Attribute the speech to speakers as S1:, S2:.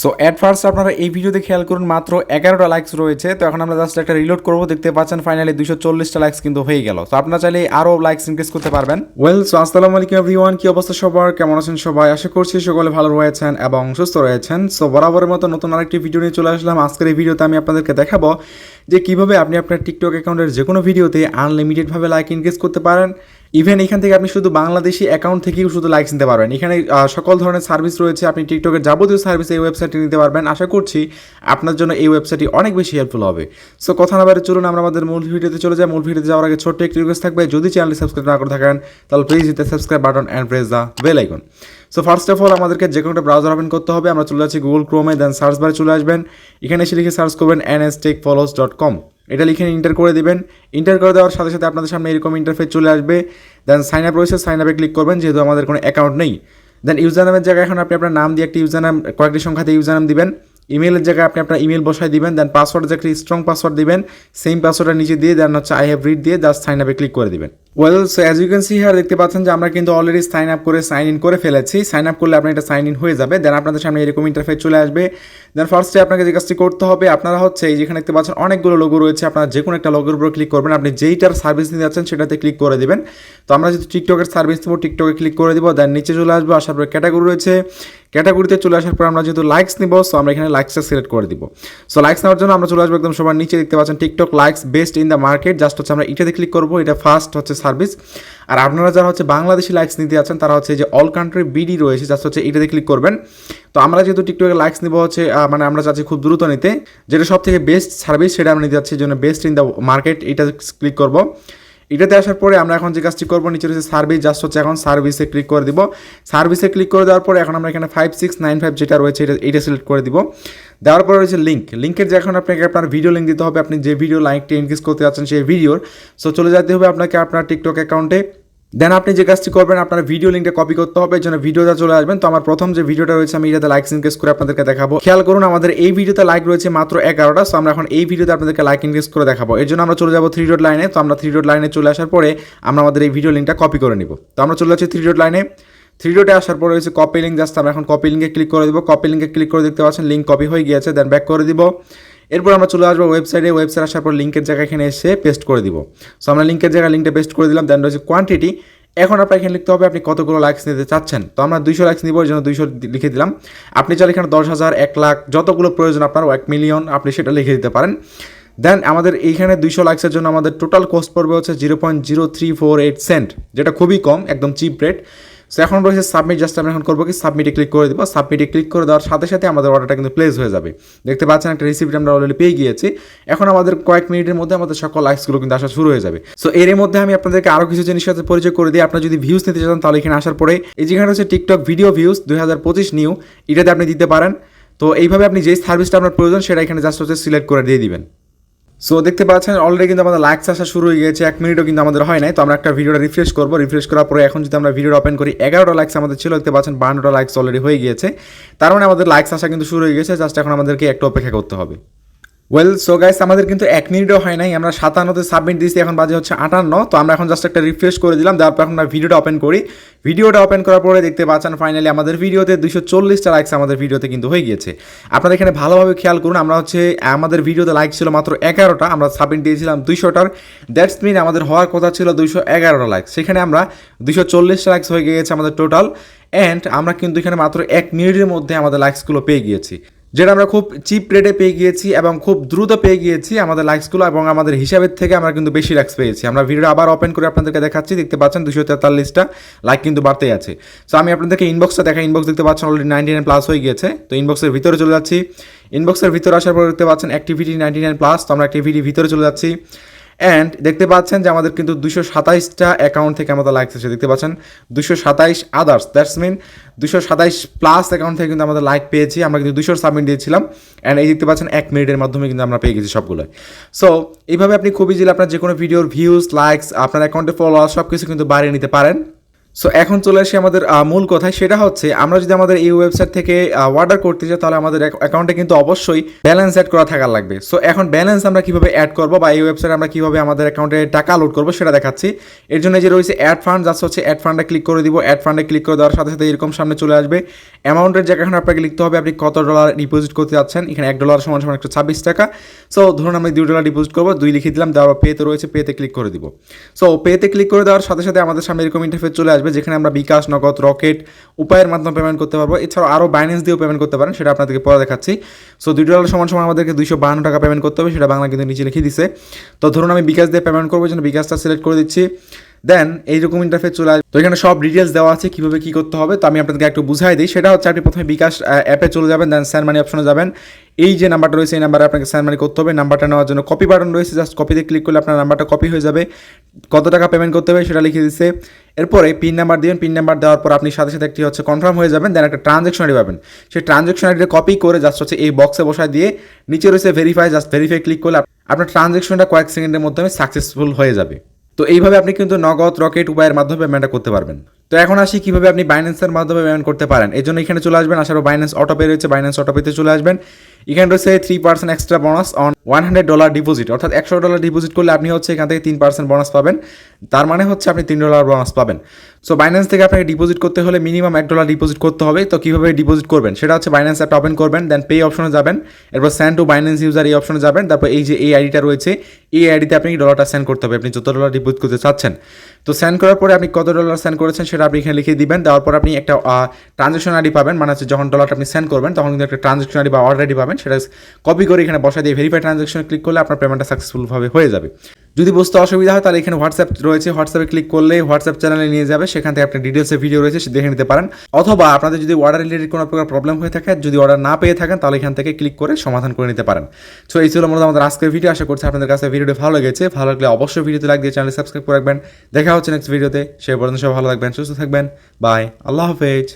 S1: So at first আপনারা এই ভিডিওতে খেয়াল করুন, মাত্র এগারোটা লাইক্স রয়েছে। তো এখন আমরা জাস্ট একটা রিলোড করব, দেখতে পাচ্ছেন ফাইনালি দুশো চল্লিশটা লাইক্স কিন্তু হয়ে গেল। তো আপনারা চাইলে আরও লাইক্স ইনক্রিজ করতে পারবেন। ওয়েল সো আসসালামু আলাইকুম এভরিওয়ান কি অবস্থা সবার? কেমন আছেন সবাই? আশা করছি সকলে ভালো রয়েছেন এবং সুস্থ রয়েছেন। সো বরাবরের মতো নতুন আরেকটি ভিডিও নিয়ে চলে আসলাম। আজকের এই ভিডিওতে আমি আপনাদেরকে দেখাবো যে কীভাবে আপনি আপনার টিকটক অ্যাকাউন্টের যে কোনো ভিডিওতে আনলিমিটেডভাবে লাইক ইনক্রিজ করতে পারেন। ইভেন এখান থেকে আপনি শুধু বাংলাদেশি অ্যাকাউন্ট থেকেও শুধু লাইকস নিতে পারবেন। এখানে সকল ধরনের সার্ভিস রয়েছে। আপনি টিকটকের যাবতীয় সার্ভিস এই ওয়েবসাইটে নিতে পারবেন। আশা করছি আপনার জন্য এই ওয়েবসাইটটি অনেক বেশি হেল্পফুল হবে। সো কথা না বাইরে চলুন আমরা আমাদের মূল ভিডিওতে চলে যাই। মূল ভিডিওতে যাওয়ার আগে ছোট্ট একটি রিকোয়েস্ট থাকবে। যদি চ্যানেলটি সাবস্ক্রাইব না করে থাকেন, তাহলে please hit subscribe button and press the bell icon so first of all আমাদেরকে যে কোনো একটা ব্রাউজার ওপেন করতে হবে। আমরা চলে যাচ্ছি গুগল ক্রোমে দেন সার্চ বারে চলে আসবেন। এখানে এসে লিখে সার্চ করবেন N S tech follows dot com এটা লিখে ইন্টার করে দেবেন। ইন্টার করে দেওয়ার সাথে সাথে আপনাদের সামনে এরকম ইন্টারফেস চলে আসবে। দেন সাইন আপ রয়েছে সাইন আপে ক্লিক করবেন, যেহেতু আমাদের কোনো অ্যাকাউন্ট নেই। দেন ইউজার নামের জায়গায় এখন আপনি আপনার নাম দিয়ে একটি ইউজার নাম কয়েকটি সংখ্যাতে ইউজার নাম দিবেন। ইমেলের জায়গায় আপনি আপনার ইমেল বসাই দিবেন দেন পাসওয়ার্ড যে একটি স্ট্রং পাসওয়ার্ড দিবেন। সেম পাসওয়ার্ডটা নিচে দিয়ে দেন হচ্ছে আই হ্যাভ রিড দিয়ে জাস্ট সাইন আপে ক্লিক করে দিবেন। Well so as you can see here দেখতে পাচ্ছেন যে আমরা কিন্তু অলরেডি সাইন আপ করে সাইন ইন করে ফেলেছি। সাইন আপ করলে আপনার এটা সাইন ইন হয়ে যাবে। দেন আপনাদের সামনে এরকম ইন্টারফেস চলে আসবে। দেন ফার্স্টে আপনাকে যে কাজটি করতে হবে, আপনারা হচ্ছে এই যেখানে দেখতে পাচ্ছেন অনেকগুলো লোগো রয়েছে। আপনারা যে কোনো একটা লোগোর উপর ক্লিক করবেন। আপনি যেইটার সার্ভিস নিতে যাচ্ছেন সেটাতে ক্লিক করে দেবেন। তো আমরা যদি টিকটকের সার্ভিস দেবো টিকটকে ক্লিক করে দিব। দেন নিচে চলে আসব, আসার পর ক্যাটাগরি রয়েছে। ক্যাটাগরিতে চলে আসার পর আমরা যেহেতু লাইকস নিব সো আমরা এখানে লাইকসটা সিলেক্ট করে দিব। সো লাইকস নেওয়ার জন্য আমরা চলে আসব একদম সবার নিচে, দেখতে পাচ্ছেন TikTok likes best in the market just হচ্ছে আমরা এটাতে ক্লিক করব, এটা ফার্স্ট হচ্ছে সার্ভিস আর আপনারা যারা হচ্ছে বাংলাদেশি লাইকস নিতে আছেন তারা হচ্ছে যে অল কান্ট্রি বিডি রয়েছে জাস্ট হচ্ছে এটাতে ক্লিক করবেন। তো আমরা যেহেতু টিকটকে লাইকস নিব হচ্ছে মানে আমরা চাচ্ছি খুব দ্রুত নিতে, যেটা সব থেকে বেস্ট সার্ভিস সেটা আমরা নিতে এই জন্য বেস্ট ইন দ্য মার্কেট এটা ক্লিক করব। এটাতে আসার পরে আমরা এখন যে কাজটি করব, নিচে রয়েছে সার্ভিস জাস্ট হচ্ছে এখন সার্ভিসে ক্লিক করে দিব। সার্ভিসে ক্লিক করে দেওয়ার পরে এখন আমরা এখানে ফাইভ সিক্স নাইন ফাইভ যেটা রয়েছে, এটা এটা সিলেক্ট করে দিব। দেওয়ার পরে রয়েছে লিঙ্ক লিঙ্কের যে এখন আপনাকে আপনার ভিডিও লিঙ্ক দিতে হবে, আপনি যে ভিডিও লাইকটি ইনক্রিজ করতে যাচ্ছেন সেই ভিডিওর সো চলে যেতে হবে আপনাকে আপনার টিকটক অ্যাকাউন্টে দেন আপনি যে কাজটি করবেন, আপনার ভিডিও লিঙ্কটা কপি করতে হবে যেন ভিডিওটা চলে আসবেন। তো আমার প্রথম যে ভিডিওটা রয়েছে, আমি এটাতে লাইক ইনক্রিজ করে আপনাদেরকে দেখাবো। খেয়াল করুন, আমাদের এই ভিডিওতে লাইক রয়েছে মাত্র এগারোটা সো আমরা এখন এই ভিডিওতে আপনাদেরকে লাইক ইনক্রিজ করে দেখাবো। এর জন্য আমরা চলে যাব থ্রি ডট লাইনে তো আমরা থ্রি ডট লাইনে চলে আসার পরে আমরা আমাদের এই ভিডিও লিঙ্কটা কপি করে নিব। তো আমরা চলে যাচ্ছি থ্রি ডট লাইনে থ্রি ডটে আসার পরে রয়েছে কপি লিঙ্ক জাস্ট আমরা এখন কপি লিঙ্কে ক্লিক করে দেবো। কপি লিঙ্কে ক্লিক করে দেখতে পাচ্ছেন লিঙ্ক কপি হয়ে গিয়েছে দেন ব্যাক করে দিব। এরপর আমরা চলে আসব ওয়েবসাইটে ওয়েবসাইট আসার পর লিঙ্কের জায়গায় এখানে এসে পেস্ট করে দিব। সো আমরা লিঙ্কের জায়গায় লিঙ্কটা পেস্ট করে দিলাম। দেন রয়েছে কোয়ান্টিটি এখন আপনার এখানে লিখতে হবে আপনি কতগুলো লাইক্স নিতে চাচ্ছেন। তো আমরা দুইশো লাইক্স নিব জন্য দুইশো লিখে দিলাম। আপনি চাইলে এখানে দশ হাজার, এক লাখ, যতগুলো প্রয়োজন আপনার, এক মিলিয়ন আপনি সেটা লিখে দিতে পারেন। দেন আমাদের এইখানে দুইশো লাইক্সের জন্য আমাদের টোটাল কস্ট পড়বে হচ্ছে zero point zero three four eight cent যেটা খুবই কম, একদম চিপ রেট সো এখন রয়েছে সাবমিট জাস্ট আমরা এখন করব কি? সাবমিটে ক্লিক করে দেবো। সাবমিটে ক্লিক করে দেওয়ার সাথে সাথে আমাদের অর্ডারটা কিন্তু প্লেস হয়ে যাবে। দেখতে পাচ্ছেন একটা রিসিপ্ট আমরা অলরেডি পেয়ে গিয়েছি। এখন আমাদের কয়েক মিনিটের মধ্যে আমাদের সকল লাইক্সগুলো কিন্তু আসা শুরু হয়ে যাবে। সো এর মধ্যে আমি আপনাদেরকে আরও কিছু জিনিসের সাথে পরিচয় করে দিই। আপনার যদি ভিউজ নিতে চান, তাহলে এখানে আসার পরে এই যেখানে হচ্ছে টিকটক ভিডিও ভিউজ দুই হাজার পঁচিশ নিউ এটাতে আপনি দিতে পারেন। তো এইভাবে আপনি যেই সার্ভিসটা আপনার প্রয়োজন, সেটা এখানে জাস্ট হচ্ছে সিলেক্ট করে দিয়ে দিবেন। সো দেখতে পাচ্ছেন অলরেডি কিন্তু আমাদের লাইকস আসা শুরু হয়ে গেছে এক মিনিটও কিন্তু আমাদের হয় নাই। তো আমরা একটা ভিডিওটা রিফ্রেশ করব। রিফ্রেশ করার পরে এখন যদি আমরা ভিডিওটা ওপেন করি, এগারোটা লাইকস আমাদের ছিল, দেখতে পাচ্ছেন বান্নটা লাইকস অলরেডি হয়ে গিয়েছে। তার মানে আমাদের লাইকস আসা কিন্তু শুরু হয়ে গেছে জাস্ট এখন আমাদেরকে একটু অপেক্ষা করতে হবে। ওয়েল সো গাইস আমাদের কিন্তু এক মিনিটও হয় নাই। আমরা সাতান্নতে সাবমিট দিয়েছি, এখন বাজে হচ্ছে আটান্ন। তো আমরা এখন জাস্ট একটা রিফ্রেশ করে দিলাম। তারপর এখন আমরা ভিডিওটা ওপেন করি। ভিডিওটা ওপেন করার পরে দেখতে পাচ্ছেন ফাইনালি আমাদের ভিডিওতে দুশো চল্লিশটা লাইকস আমাদের ভিডিওতে কিন্তু হয়ে গিয়েছে। আপনারা এখানে ভালোভাবে খেয়াল করুন, আমরা হচ্ছে, আমাদের ভিডিওতে লাইক ছিল মাত্র এগারোটা, আমরা সাবমিট দিয়েছিলাম দুইশোটার। দ্যাটস মিন আমাদের হওয়ার কথা ছিল দুইশো এগারোটা লাইক সেখানে আমরা দুশো চল্লিশটা লাইকস হয়ে গিয়েছে আমাদের টোটাল অ্যান্ড আমরা কিন্তু এখানে মাত্র এক মিনিটের মধ্যে আমাদের লাইকসগুলো পেয়ে গিয়েছি। যেটা আমরা খুব চিপ রেটে পেয়ে গিয়েছি এবং খুব দ্রুত পেয়ে গিয়েছি আমাদের লাইকসগুলো এবং আমাদের হিসাবের থেকে আমরা কিন্তু বেশি লাইকস পেয়েছি। আমরা ভিডিও আবার ওপেন করে আপনাদেরকে দেখাচ্ছি, দেখতে পাচ্ছেন দুশো তেতাল্লিশটা লাইক কিন্তু বাড়তেই আছে। সো আমি আপনাদেরকে ইনবক্সটা দেখা ইনবক্স দেখতে পাচ্ছেন অলরেডি নাইনটি নাইন প্লাস হয়ে গিয়েছে। তো ইনবক্সের ভিতরে চলে যাচ্ছি। ইনবক্সের ভিতরে আসার পর দেখতে পাচ্ছেন অ্যাক্টিভিটি নাইনটি নাইন প্লাস তো আমরা অ্যাক্টিভিটি ভিতরে চলে যাচ্ছি। অ্যান্ড দেখতে পাচ্ছেন যে আমাদের কিন্তু দুশো সাতাইশটা অ্যাকাউন্ট থেকে আমাদের লাইক এসেছে। দেখতে পাচ্ছেন? দুশো সাতাইশ আদার্স দ্যাটস মিন দুশো সাতাইশ প্লাস অ্যাকাউন্ট থেকে কিন্তু আমাদের লাইক পেয়েছি। আমরা কিন্তু দুশো সাবমিট দিয়েছিলাম। অ্যান্ড এই দেখতে পাচ্ছেন, এক মিনিটের মাধ্যমে কিন্তু আমরা পেয়ে গেছি সবগুলো সো এইভাবে আপনি খুবই ইজিলি আপনার যে কোনো ভিডিওর ভিউজ লাইকস আপনার অ্যাকাউন্টে ফলোয়ার সব কিছু কিন্তু বাড়িয়ে নিতে পারেন। সো এখন চলে আসি আমাদের মূল কথায়। সেটা হচ্ছে, আমরা যদি আমাদের এই ওয়েবসাইট থেকে অর্ডার করতে চাই তাহলে আমাদের অ্যাকাউন্টে কিন্তু অবশ্যই ব্যালেন্স অ্যাড করা থাকার লাগবে। সো এখন ব্যালেন্স আমরা কীভাবে অ্যাড করব বা এই ওয়েবসাইটে আমরা কীভাবে আমাদের অ্যাকাউন্টে টাকা লোড করব, সেটা দেখাচ্ছি। এর জন্য যে রয়েছে অ্যাড ফান্ড যাচ্ছে হচ্ছে অ্যাড ফান্ডে ক্লিক করে দিব। অ্যাড ফান্ডে ক্লিক করে দেওয়ার সাথে সাথে এরকম সামনে চলে আসবে। অ্যামাউন্টের জায়গা এখন আপনাকে লিখতে হবে, আপনি কত ডলার ডিপোজিট করতে যাচ্ছেন। এখানে এক ডলার সমান সমান একশো ছাব্বিশ টাকা। সো ধরুন আমি দুই ডলার ডিপোজিট করব, দুই লিখে দিলাম, দেওয়ার পেতে রয়েছে পেতে ক্লিক করে দিব। সো পেতে ক্লিক করে দেওয়ার সাথে সাথে আমাদের সামনে এরকম ইন্টারফেস চলে আসবে। যেখানে আমরা বিকাশ, নগদ, রকেট উপায়ের মাধ্যমে পেমেন্ট করতে পারব। এছাড়াও আরও বাইন্যান্স দিয়েও পেমেন্ট করতে পারেন, সেটা আপনাদেরকে পরে দেখাচ্ছি। সো দুই ডলার সমান সমান আমাদেরকে দুইশো বাহান্ন টাকা পেমেন্ট করতে হবে, সেটা বাংলা কিন্তু নিচে লিখে দিছে। তো, ধরুন আমি বিকাশ দিয়ে পেমেন্ট করব যেন বিকাশটা সিলেক্ট করে দিচ্ছি। দেন এইরকম ইন্টারফেস চলে আসবে। তো এখানে সব ডিটেলস দেওয়া আছে, কীভাবে কি করতে হবে, তো আমি আপনাদেরকে একটু বুঝাই দিই। সেটা হচ্ছে, আপনি প্রথমে বিকাশ অ্যাপে চলে যাবেন দেন স্যান মানি অপশনে যাবেন। এই যে নাম্বারটা রয়েছে, এই নাম্বারে আপনাকে স্যান মানি করতে হবে। নাম্বারটা নেওয়ার জন্য কপি বাটন রয়েছে জাস্ট কপিতে ক্লিক করলে আপনার নাম্বারটা কপি হয়ে যাবে। কত টাকা পেমেন্ট করতে হবে, সেটা লিখে দিচ্ছে। এরপরে পিন নাম্বার দিবেন। পিন নাম্বার দেওয়ার পর আপনি সাথে সাথে একটি হচ্ছে কনফার্ম হয়ে যাবেন দেন একটা ট্রানজ্যাকশন আইডি পাবেন। সেই ট্রানজ্যাকশন আইডিটা কপি করে জাস্ট হচ্ছে এই বক্সে বসায় দিয়ে নিচে রয়েছে ভেরিফাই জাস্ট ভেরিফাই ক্লিক করলে আপনার ট্রানজ্যাকশনটা কয়েক সেকেন্ডের মাধ্যমে সাকসেসফুল হয়ে যাবে। তো এইভাবে আপনি কিন্তু নগদ, রকেট উপায়ের মাধ্যমে পেমেন্টটা করতে পারবেন। তো এখন আসি কীভাবে আপনি বাইন্যান্সের মাধ্যমে পেমেন্ট করতে পারেন। এই জন্য এখানে চলে আসবেন আসার বাইন্যান্স অটোপে রয়েছে বাইন্যান্স অটোপেতে চলে আসবেন। এখানে রয়েছে three percent extra bonus on one hundred dollar deposit অর্থাৎ একশো ডলার ডিপোজিট করলে আপনি হচ্ছে এখান থেকে তিন পার্সেন্ট বোনাস পাবেন। তার মানে হচ্ছে আপনি তিন ডলার বোনাস পাবেন। সো বাইন্যান্স থেকে আপনাকে ডিপোজিট করতে হলে মিনিমাম এক ডলার ডিপোজিট করতে হবে। তো কীভাবে ডিপোজিট করবেন? সেটা হচ্ছে বাইন্যান্স অ্যাপটা ওপেন করবেন দেন পে অপশনে যাবেন। এরপর স্যান্ড টু বাইন্যান্স ইউজার এই অপশনে যাবেন। তারপর এই যে এই আইডিটা রয়েছে, এই আইডিতে আপনি ডলারটা সেন্ড করতে হবে। আপনি যত ডলার ডিপোজিট করতে চাচ্ছেন। তো সেন্ড করার পরে আপনি কত ডলার সেন্ড করেছেন সেটা আপনি এখানে লিখে দিবেন। দেওয়ার পর আপনি একটা ট্রানজ্যাকশন আইডি পাবেন। মানে হচ্ছে যখন ডলারটা আপনি সেন্ড করবেন, তখন কিন্তু একটা ট্রানজ্যাকশন আইডি বা অর্ডার আইডি পাবেন। সেটা কপি করে এখানে বসা দিয়ে ভেরিফাই ট্রানজ্যাকশনে ক্লিক করলে আপনার পেমেন্টটা সাকসেসফুলভাবে হয়ে যাবে। যদি বুঝতে অসুবিধা হয়, তাহলে এখানে হোয়াটসঅ্যাপ রয়েছে। হোয়াটসঅ্যাপে ক্লিক করলে হোয়াটসঅ্যাপ চ্যানেলে নিয়ে যাবে। সেখান থেকে আপনার ডিটেলসে ভিডিও রয়েছে, সে দেখে নিতে পারেন। অথবা আপনাদের যদি অর্ডার রিলেটেড কোনো প্রকার প্রবলেম হয়ে থাকে, যদি অর্ডার না পেয়ে থাকেন, তাহলে এখান থেকে ক্লিক করে সমাধান করে নিতে পারেন। সো এই ছিল মূলত আমাদের আজকের ভিডিও আশা করছি আপনাদের কাছে ভিডিওটি ভালো লেগেছে। ভালো লাগলে অবশ্যই ভিডিওতে লাইক দিয়ে চ্যানেল সাবস্ক্রাইব করে রাখবেন। দেখা হচ্ছে নেক্সট ভিডিওতে সে পর্যন্ত সব ভালো থাকবেন, সুস্থ থাকবেন। বাই আল্লাহ হাফেজ।